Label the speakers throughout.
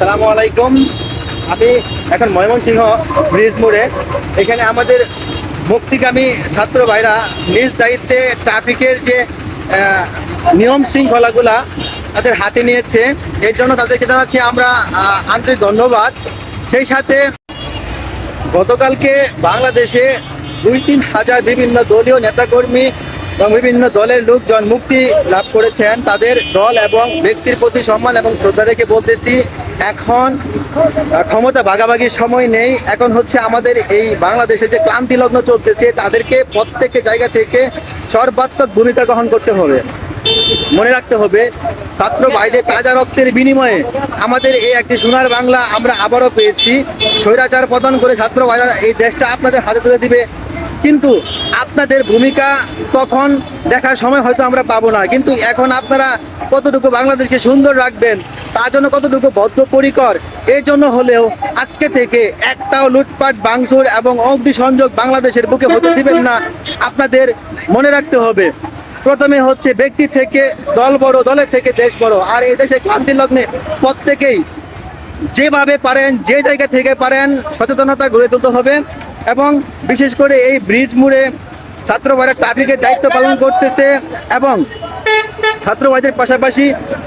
Speaker 1: সালামু আলাইকুম। আমি এখন ময়মনসিংহ ব্রিজ মোড়ে। এখানে আমাদের মুক্তিগামী ছাত্র ভাইরা নিজ দায়িত্বে ট্রাফিকের যে নিয়ম শৃঙ্খলাগুলা তাদের হাতে নিয়েছে। এর জন্য তাদেরকে জানাচ্ছি আমরা আন্তরিক ধন্যবাদ। সেই সাথে গতকালকে বাংলাদেশে দুই তিন হাজার বিভিন্ন দলীয় নেতাকর্মী এবং বিভিন্ন দলের লোকজন মুক্তি লাভ করেছেন। তাদের দল এবং ব্যক্তির প্রতি সম্মান এবং শ্রদ্ধা রেখে বলতেছি এখন ক্ষমতা ভাগাভাগির সময় নেই। এখন হচ্ছে আমাদের এই বাংলাদেশে যে ক্লান্তি লগ্ন চলতেছে, তাদেরকে প্রত্যেকটা জায়গা থেকে সর্বাত্মক ভূমিকা গ্রহণ করতে হবে। মনে রাখতে হবে, ছাত্র ভাইদের তাজা রক্তের বিনিময়ে আমাদের এই একটি সোনার বাংলা আমরা আবারও পেয়েছি। স্বৈরাচার পতন করে ছাত্র ভাইরা এই দেশটা আপনাদের হাতে তুলে দিবে। কিন্তু আপনাদের ভূমিকা তখন দেখার সময় হয়তো আমরা পাবো না। কিন্তু এখন আপনারা কতটুকু বাংলাদেশকে সুন্দর রাখবেন তার জন্য কতটুকু বদ্ধপরিকর, এই জন্য হলেও আজকে থেকে একটাও লুটপাট বাংসুর এবং অগ্নিসংযোগ বাংলাদেশের বুকে হতে দিবেন না। আপনাদের মনে রাখতে হবে, প্রথমে হচ্ছে ব্যক্তি থেকে দল বড়, দলের থেকে দেশ বড়। আর এই দেশে ক্লান্তি লগ্নে প্রত্যেকেই যেভাবে পারেন, যে জায়গা থেকে পারেন, সচেতনতা গড়ে তুলতে হবে এবং বিশেষ করে এই ব্রিজ মুড়ে ছাত্র ভাইরা ট্রাফিকের দায়িত্ব পালন করতেছে এবং ছাত্র ভাইদের পাশাপাশি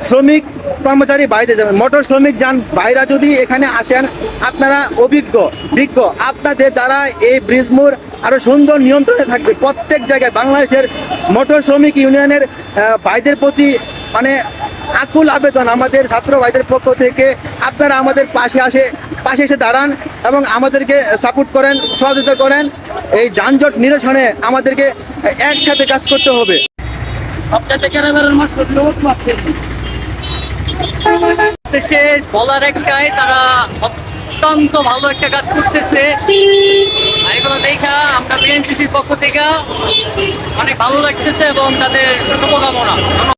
Speaker 1: শ্রমিক কর্মচারী বাইরে যাবেন। মোটর শ্রমিক যান, ভাইরা যদি এখানে আসেন, আপনারা অভিজ্ঞ, বিজ্ঞ, আপনাদের দ্বারা এই ব্রিজ মোড় আরও সুন্দর নিয়ন্ত্রণে থাকবে। প্রত্যেক জায়গায় বাংলাদেশের মোটর শ্রমিক ইউনিয়নের ভাইদের প্রতি মানে আকুল আবেদন আমাদের ছাত্র ভাইদের পক্ষ থেকে। আপনারা আমাদের পাশে আসে, পাশে এসে দাঁড়ান এবং আমাদেরকে সাপোর্ট করেন, সহযোগিতা করেন। এই যানজট নিরসনে আমাদেরকে একসাথে কাজ করতে হবে।
Speaker 2: সবচাইতে দেশে বলার একটাই তারা অত্যন্ত ভালো একটা কাজ করতেছে। এগুলো দেখা আমরা বিএনসিসির পক্ষ থেকে অনেক ভালো লাগতেছে এবং তাদের শুভকামনা।